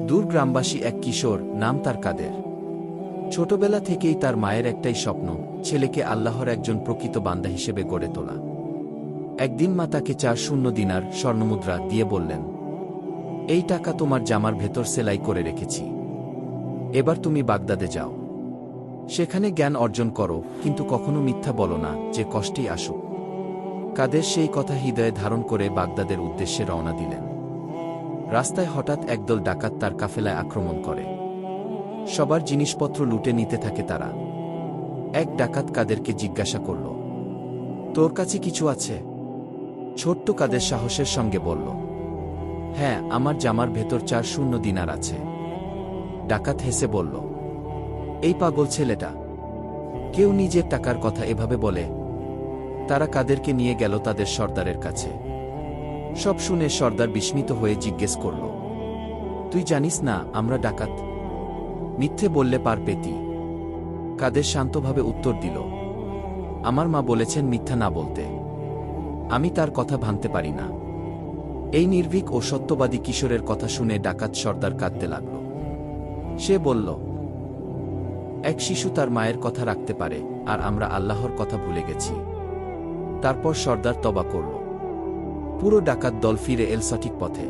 দূর গ্রামবাসী এক কিশোর, নাম তার কাদের। ছোটবেলা থেকেই তার মায়ের একটাই স্বপ্ন, ছেলেকে আল্লাহর একজন প্রকৃত বান্দা হিসেবে গড়ে তোলা। একদিন মা তাকে চার শূন্য দিনার স্বর্ণমুদ্রা দিয়ে বললেন, এই টাকা তোমার জামার ভেতর সেলাই করে রেখেছি। এবার তুমি বাগদাদে যাও। সেখানে জ্ঞান অর্জন করো, কিন্তু কখনো মিথ্যা বলো না, যে কষ্টেই আসুক। কাদের সেই কথা হৃদয়ে ধারণ করে বাগদাদের উদ্দেশ্যে রওনা দিলেন। রাস্তায় হঠাৎ একদল ডাকাত তার কাফেলায় আক্রমণ করে। সবার জিনিসপত্র লুটে নিতে থাকে তারা। এক ডাকাত কাদেরকে জিজ্ঞাসা করল, তোর কাছে কিছু আছে? ছোট্ট কাদের সাহসের সঙ্গে বলল হ্যাঁ আমার জামার ভেতর চার শূন্য দিনার আছে। ডাকাত হেসে বলল, এই পাগল ছেলেটা, কেউ নিজের টাকার কথা এভাবে বলে। তারা কাদেরকে নিয়ে গেল তাদের সর্দারের কাছে। সব শুনে সর্দার বিস্মিত হয়ে জিজ্ঞেস করল, তুই জানিস না, আমরা ডাকাত? মিথ্যে বললে পার পেতি। কাদের শান্তভাবে উত্তর দিল, আমার মা বলেছেন মিথ্যা না বলতে। আমি তার কথা ভাঙতে পারি না। এই নির্ভীক ও সত্যবাদী কিশোরের কথা শুনে ডাকাত সর্দার কাঁদতে লাগল। সে বলল, এক শিশু তার মায়ের কথা রাখতে পারে, আর আমরা আল্লাহর কথা ভুলে গেছি। তারপর সর্দার তবা করল পুরো ডাকাত দল ফিরে এল সঠিক পথে।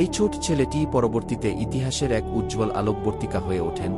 এই ছোট ছেলেটি পরবর্তীতে ইতিহাসের এক উজ্জ্বল আলোকবর্তিকা হয়ে ওঠেন।